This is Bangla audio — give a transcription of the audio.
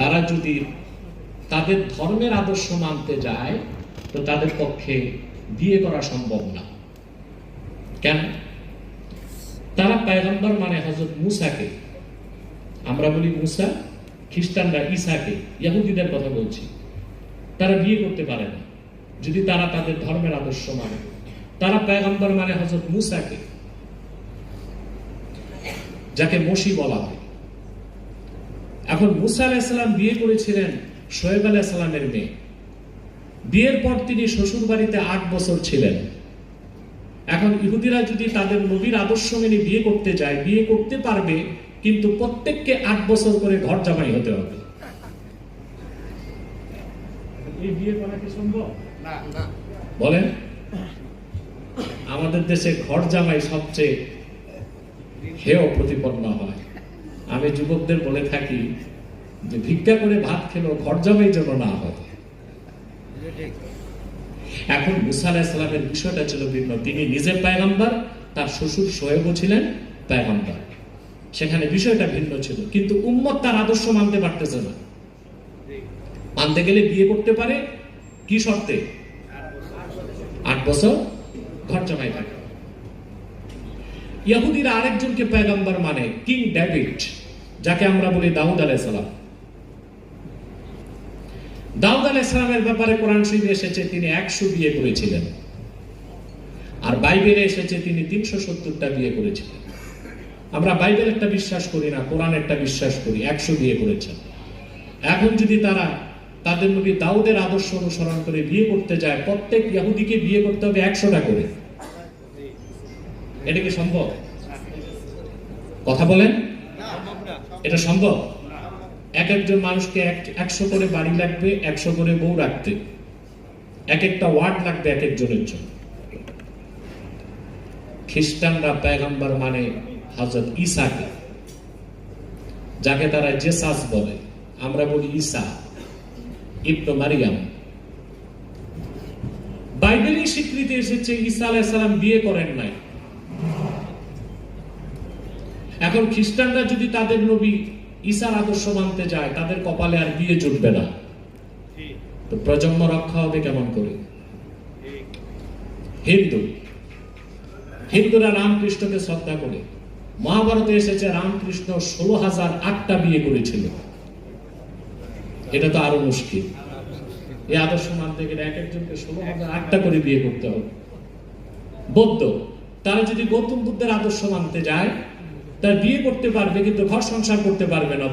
তারা যদি তাদের ধর্মের আদর্শ মানতে যায়, তো তাদের পক্ষে বিয়ে করা সম্ভব না। কেন? তারা পায়গম্বর মানে হজরত মুসাকে। আমরা বলি মুসা, খ্রিস্টানরা ঈসাকে, ইহুদিদের কথা বলছি। তারা বিয়ে করতে পারে না, যদি তারা তাদের ধর্মের আদর্শ মানে। তারা পায়গম্বর মানে হজরত মুসাকে, যাকে মসি বলা হয়। এখন মুসা আলাহিসাল্লাম বিয়ে করেছিলেন শোয়েব আলাহিসাল্লামের মেয়ে। বিয়ের পর তিনি শ্বশুর বাড়িতে আট বছর ছিলেন। এখন ইহুদিরা যদি তাদের নবীর আদর্শ মেনে বিয়ে করতে যায় বিয়ে করতে পারবে কিন্তু প্রত্যেককে আট বছর করে ঘর জামাই হতে হবে। এই বিয়ে করা কি সম্ভব? না না। বলেন। আমাদের দেশে ঘর জামাই সবচেয়ে হেয় প্রতিপন্ন হয়। আমি যুবকদের বলে থাকি যে ভিক্ষা করে ভাত খেলেও ঘর জামাই যেন না ঠিক এখন মুসা আলাহিসাল্লামের বিষয়টা ছিল ভিন্ন। তিনি নিজে পায়গাম্বার, তার শ্বশুর সোহেবও ছিলেন পায়গাম্বার। সেখানে বিষয়টা ভিন্ন ছিল। কিন্তু উম্মত তার আদর্শ মানতে পারতেছে না। মানতে গেলে বিয়ে করতে পারে, কি শর্তে? আট বছর ঘর জামাই থাকে। ইয়াহুদিরা আরেকজনকে পেগাম্বার মানে কিং ডেভিড, যাকে আমরা বলি দাউদ আলাইসালাম দাউদ আলাইসালামের ব্যাপারে কোরআন শরীফে এসেছে, তিনি একশো বিয়ে করেছিলেন। আর বাইবেলে এসেছে, তিনি তিনশো সত্তরটা বিয়ে করেছিলেন। আমরা বাইবেল একটা বিশ্বাস করি না, কোরআন একটা বিশ্বাস করি, একশো বিয়ে করেছেন। এখন যদি তারা তাদের নবী দাউদের আদর্শ অনুসরণ করে বিয়ে করতে যায়, প্রত্যেক ইহুদিকে বিয়ে করতে হবে একশোটা করে। এটা কি সম্ভব? কথা বলেন? এটা সম্ভব? এক একজন মানুষকে এক- একশো করে বাড়ি লাগবে, একশো করে বউ রাখতে। এক একটা ওয়ার্ড লাগবে এক একজনের জন্য। খ্রিস্টানরা পেগম্বর মানে হজরত ঈসাকে, যাকে তারা জেসাস বলে। আমরা বলি ঈসা ইবনু মারিয়াম। বাইবেলের স্বীকৃতি এসেছে, ঈসা আলাইসালাম বিয়ে করেন নাই। এখন খ্রিস্টানরা যদি তাদের নবী ঈসার আদর্শ মানতে যায়, তাদের কপালে আর বিয়ে জুটবে না। তো প্রজন্ম রক্ষা হবে কেমন করে? হিন্দু। হিন্দুরা রামকৃষ্ণকে শ্রদ্ধা করে। মহাভারতে এসেছে রামকৃষ্ণ ষোলো হাজার আটটা বিয়ে করেছিল। এটা তো আরও মুশকিল। এই আদর্শ মানতে গেলে এক একজনকে ষোলো হাজার আটটা করে বিয়ে করতে হবে। বৌদ্ধ, তারা যদি গৌতম বুদ্ধের আদর্শ মানতে যায় তার বিয়ে করতে পারবে কিন্তু ঘর সংসার করতে পারবে না।